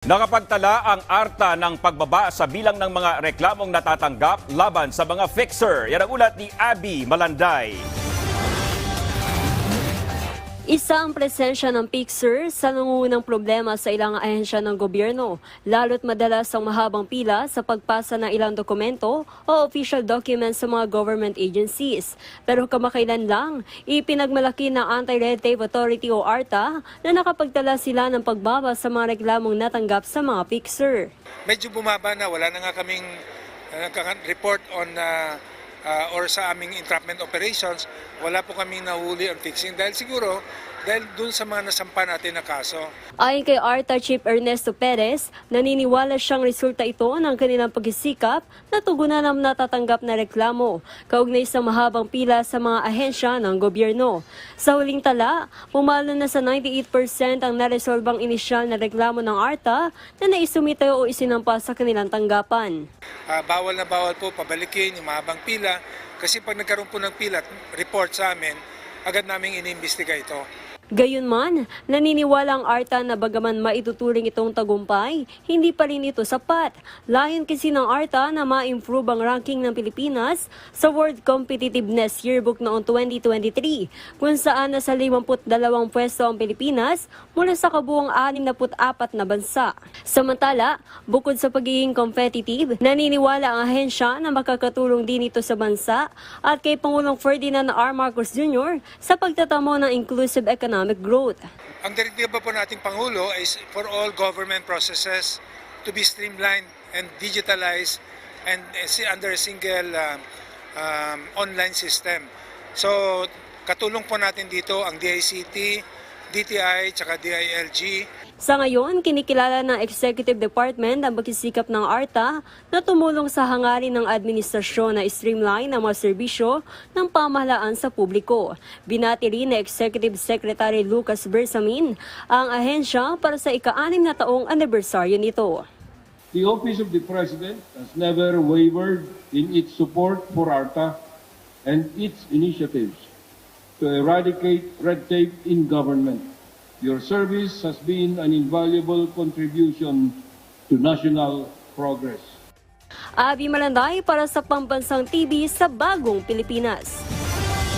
Nakapagtala ang ARTA ng pagbaba sa bilang ng mga reklamong natatanggap laban sa mga fixer. Yan ang ulat ni Abby Malanday. Isa ang presensya ng Pixar sa nangungunang problema sa ilang ahensya ng gobyerno, lalo't madalas ang mahabang pila sa pagpasa ng ilang dokumento o official documents sa mga government agencies. Pero kamakailan lang, ipinagmalaki ng Anti-Red Tape Authority o ARTA na nakapagtala sila ng pagbaba sa mga reklamong natanggap sa mga Pixar. medyo bumaba na. Wala na nga kaming uh, report on uh, uh, or sa aming entrapment operations. Wala po kaming nahuli on fixing dahil siguro dahil dun sa mga nasampa natin na kaso. Ayon kay ARTA Chief Ernesto Perez, naniniwala siyang resulta ito ng kanilang pagsisikap na tugunan ng natatanggap na reklamo, kaugnay sa mahabang pila sa mga ahensya ng gobyerno. Sa huling tala, pumalo na sa 98% ang naresolbang inisyal na reklamo ng ARTA na naisumite o isinampa sa kanilang tanggapan. Uh, bawal na bawal po pabalikin yung mahabang pila kasi pag nagkaroon po ng pila report sa amin, agad naming iniimbestiga ito. Gayunman, naniniwala ang ARTA na bagaman maituturing itong tagumpay, hindi pa rin ito sapat. Layon kasi ng ARTA na ma-improve ang ranking ng Pilipinas sa World Competitiveness Yearbook noong 2023, kung saan nasa 52 pwesto ang Pilipinas mula sa kabuang 64 na bansa. Samantala, bukod sa pagiging competitive, naniniwala ang ahensya na makakatulong din ito sa bansa at kay Pangulong Ferdinand R. Marcos Jr. sa pagtatamo ng inclusive economic growth. Ang direktiba po nating Pangulo is for all government processes to be streamlined and digitalized and under a single uh, um, online system. So, katulong po natin dito ang DICT, DTI, tsaka DILG, Sa ngayon, kinikilala ng Executive Department ang pagsisikap ng ARTA na tumulong sa hangarin ng administrasyon na streamline ang mga serbisyo ng pamahalaan sa publiko. Binati rin ni Executive Secretary Lucas Bersamin ang ahensya para sa ika-anim na taong anibersaryo nito. The Office of the President has never wavered in its support for ARTA and its initiatives to eradicate red tape in government. Your service has been an invaluable contribution to national progress. Abi Malanday para sa Pambansang TV sa Bagong Pilipinas.